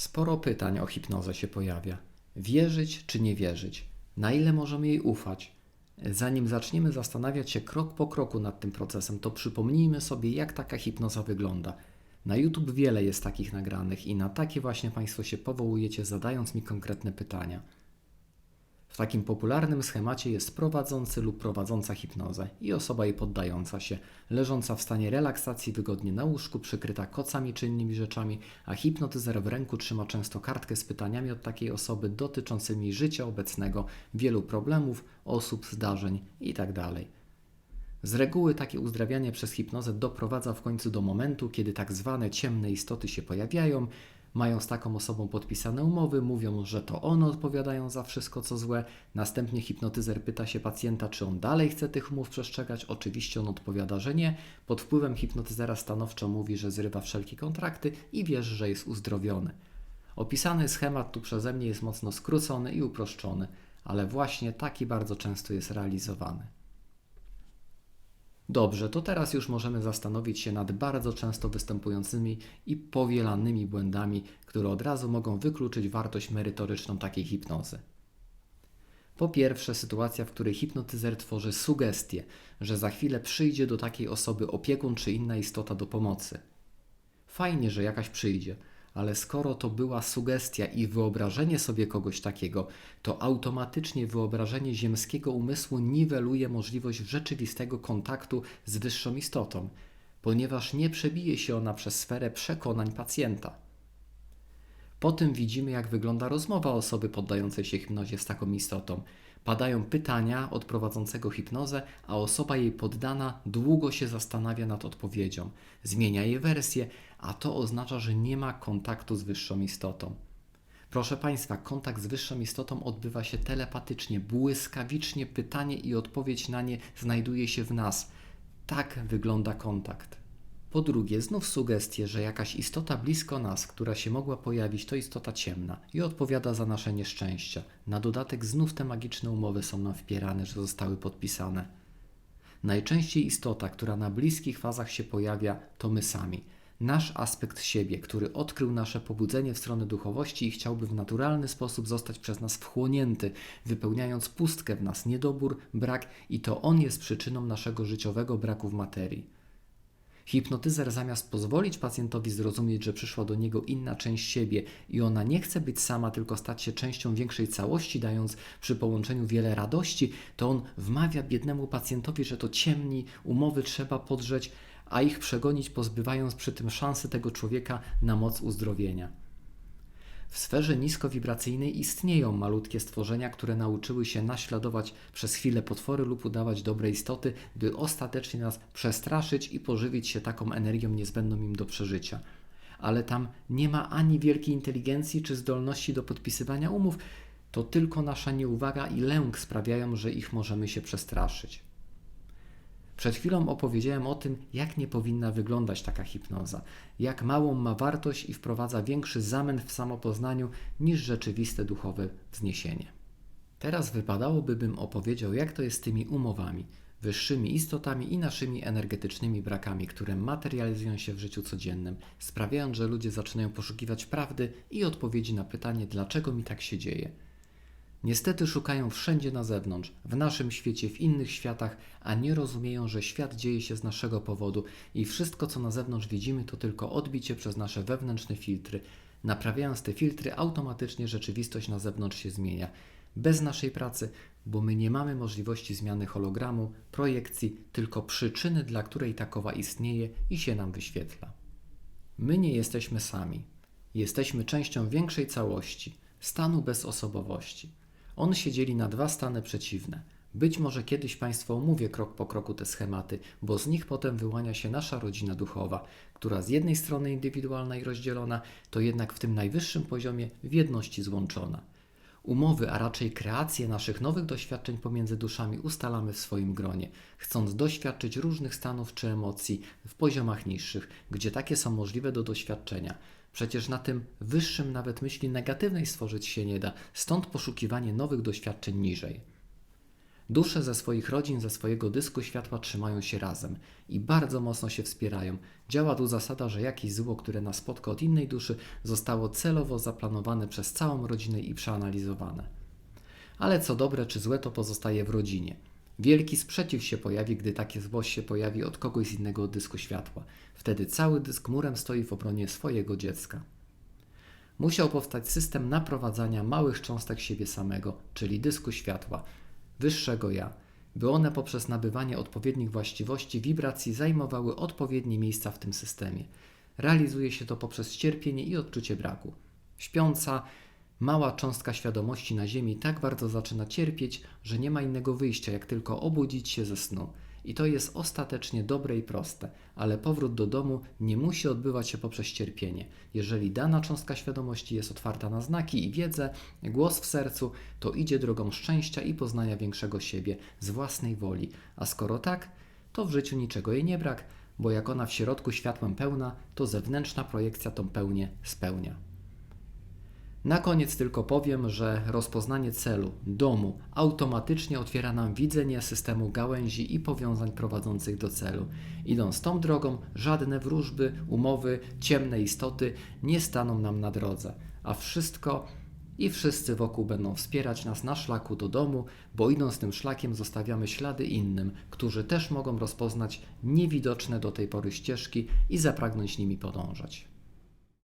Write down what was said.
Sporo pytań o hipnozę się pojawia. Wierzyć czy nie wierzyć? Na ile możemy jej ufać? Zanim zaczniemy zastanawiać się krok po kroku nad tym procesem, to przypomnijmy sobie, jak taka hipnoza wygląda. Na YouTube wiele jest takich nagranych i na takie właśnie Państwo się powołujecie, zadając mi konkretne pytania. W takim popularnym schemacie jest prowadzący lub prowadząca hipnozę i osoba jej poddająca się, leżąca w stanie relaksacji wygodnie na łóżku, przykryta kocami czy innymi rzeczami, a hipnotyzer w ręku trzyma często kartkę z pytaniami od takiej osoby dotyczącymi życia obecnego, wielu problemów, osób, zdarzeń itd. Z reguły takie uzdrawianie przez hipnozę doprowadza w końcu do momentu, kiedy tak zwane ciemne istoty się pojawiają, mają z taką osobą podpisane umowy, mówią, że to one odpowiadają za wszystko co złe. Następnie hipnotyzer pyta się pacjenta, czy on dalej chce tych umów przestrzegać. Oczywiście on odpowiada, że nie. Pod wpływem hipnotyzera stanowczo mówi, że zrywa wszelkie kontrakty i wierzy, że jest uzdrowiony. Opisany schemat tu przeze mnie jest mocno skrócony i uproszczony, ale właśnie taki bardzo często jest realizowany. Dobrze, to teraz już możemy zastanowić się nad bardzo często występującymi i powielanymi błędami, które od razu mogą wykluczyć wartość merytoryczną takiej hipnozy. Po pierwsze, sytuacja, w której hipnotyzer tworzy sugestię, że za chwilę przyjdzie do takiej osoby opiekun czy inna istota do pomocy. Fajnie, że jakaś przyjdzie, ale skoro to była sugestia i wyobrażenie sobie kogoś takiego, to automatycznie wyobrażenie ziemskiego umysłu niweluje możliwość rzeczywistego kontaktu z wyższą istotą, ponieważ nie przebije się ona przez sferę przekonań pacjenta. Po tym widzimy, jak wygląda rozmowa osoby poddającej się hipnozie z taką istotą. Padają pytania od prowadzącego hipnozę, a osoba jej poddana długo się zastanawia nad odpowiedzią. Zmienia jej wersję, a to oznacza, że nie ma kontaktu z wyższą istotą. Proszę Państwa, kontakt z wyższą istotą odbywa się telepatycznie, błyskawicznie, pytanie i odpowiedź na nie znajduje się w nas. Tak wygląda kontakt. Po drugie, znów sugestie, że jakaś istota blisko nas, która się mogła pojawić, to istota ciemna i odpowiada za nasze nieszczęścia. Na dodatek znów te magiczne umowy są nam wpierane, że zostały podpisane. Najczęściej istota, która na bliskich fazach się pojawia, to my sami. Nasz aspekt siebie, który odkrył nasze pobudzenie w stronę duchowości i chciałby w naturalny sposób zostać przez nas wchłonięty, wypełniając pustkę w nas, niedobór, brak i to on jest przyczyną naszego życiowego braku w materii. Hipnotyzer zamiast pozwolić pacjentowi zrozumieć, że przyszła do niego inna część siebie i ona nie chce być sama, tylko stać się częścią większej całości, dając przy połączeniu wiele radości, to on wmawia biednemu pacjentowi, że to ciemni, umowy trzeba podrzeć, a ich przegonić, pozbywając przy tym szansy tego człowieka na moc uzdrowienia. W sferze niskowibracyjnej istnieją malutkie stworzenia, które nauczyły się naśladować przez chwilę potwory lub udawać dobre istoty, by ostatecznie nas przestraszyć i pożywić się taką energią niezbędną im do przeżycia. Ale tam nie ma ani wielkiej inteligencji czy zdolności do podpisywania umów, to tylko nasza nieuwaga i lęk sprawiają, że ich możemy się przestraszyć. Przed chwilą opowiedziałem o tym, jak nie powinna wyglądać taka hipnoza, jak małą ma wartość i wprowadza większy zamęt w samopoznaniu niż rzeczywiste duchowe wzniesienie. Teraz wypadałoby, bym opowiedział, jak to jest z tymi umowami, wyższymi istotami i naszymi energetycznymi brakami, które materializują się w życiu codziennym, sprawiając, że ludzie zaczynają poszukiwać prawdy i odpowiedzi na pytanie, dlaczego mi tak się dzieje. Niestety szukają wszędzie na zewnątrz, w naszym świecie, w innych światach, a nie rozumieją, że świat dzieje się z naszego powodu i wszystko, co na zewnątrz widzimy, to tylko odbicie przez nasze wewnętrzne filtry. Naprawiając te filtry, automatycznie rzeczywistość na zewnątrz się zmienia. Bez naszej pracy, bo my nie mamy możliwości zmiany hologramu, projekcji, tylko przyczyny, dla której takowa istnieje i się nam wyświetla. My nie jesteśmy sami. Jesteśmy częścią większej całości, stanu bezosobowości. On się dzieli na dwa stany przeciwne. Być może kiedyś Państwu omówię krok po kroku te schematy, bo z nich potem wyłania się nasza rodzina duchowa, która z jednej strony indywidualna i rozdzielona, to jednak w tym najwyższym poziomie w jedności złączona. Umowy, a raczej kreacje naszych nowych doświadczeń pomiędzy duszami ustalamy w swoim gronie, chcąc doświadczyć różnych stanów czy emocji w poziomach niższych, gdzie takie są możliwe do doświadczenia. Przecież na tym wyższym nawet myśli negatywnej stworzyć się nie da, stąd poszukiwanie nowych doświadczeń niżej. Dusze ze swoich rodzin, ze swojego dysku światła trzymają się razem i bardzo mocno się wspierają. Działa tu zasada, że jakieś zło, które nas spotka od innej duszy, zostało celowo zaplanowane przez całą rodzinę i przeanalizowane. Ale co dobre czy złe, to pozostaje w rodzinie. Wielki sprzeciw się pojawi, gdy takie złość się pojawi od kogoś z innego dysku światła. Wtedy cały dysk murem stoi w obronie swojego dziecka. Musiał powstać system naprowadzania małych cząstek siebie samego, czyli dysku światła, wyższego ja, by one poprzez nabywanie odpowiednich właściwości wibracji zajmowały odpowiednie miejsca w tym systemie. Realizuje się to poprzez cierpienie i odczucie braku. Śpiąca, mała cząstka świadomości na Ziemi tak bardzo zaczyna cierpieć, że nie ma innego wyjścia, jak tylko obudzić się ze snu. I to jest ostatecznie dobre i proste, ale powrót do domu nie musi odbywać się poprzez cierpienie. Jeżeli dana cząstka świadomości jest otwarta na znaki i wiedzę, głos w sercu, to idzie drogą szczęścia i poznania większego siebie z własnej woli. A skoro tak, to w życiu niczego jej nie brak, bo jak ona w środku światłem pełna, to zewnętrzna projekcja tą pełnię spełnia. Na koniec tylko powiem, że rozpoznanie celu, domu, automatycznie otwiera nam widzenie systemu gałęzi i powiązań prowadzących do celu. Idąc tą drogą, żadne wróżby, umowy, ciemne istoty nie staną nam na drodze, a wszystko i wszyscy wokół będą wspierać nas na szlaku do domu, bo idąc tym szlakiem zostawiamy ślady innym, którzy też mogą rozpoznać niewidoczne do tej pory ścieżki i zapragnąć nimi podążać.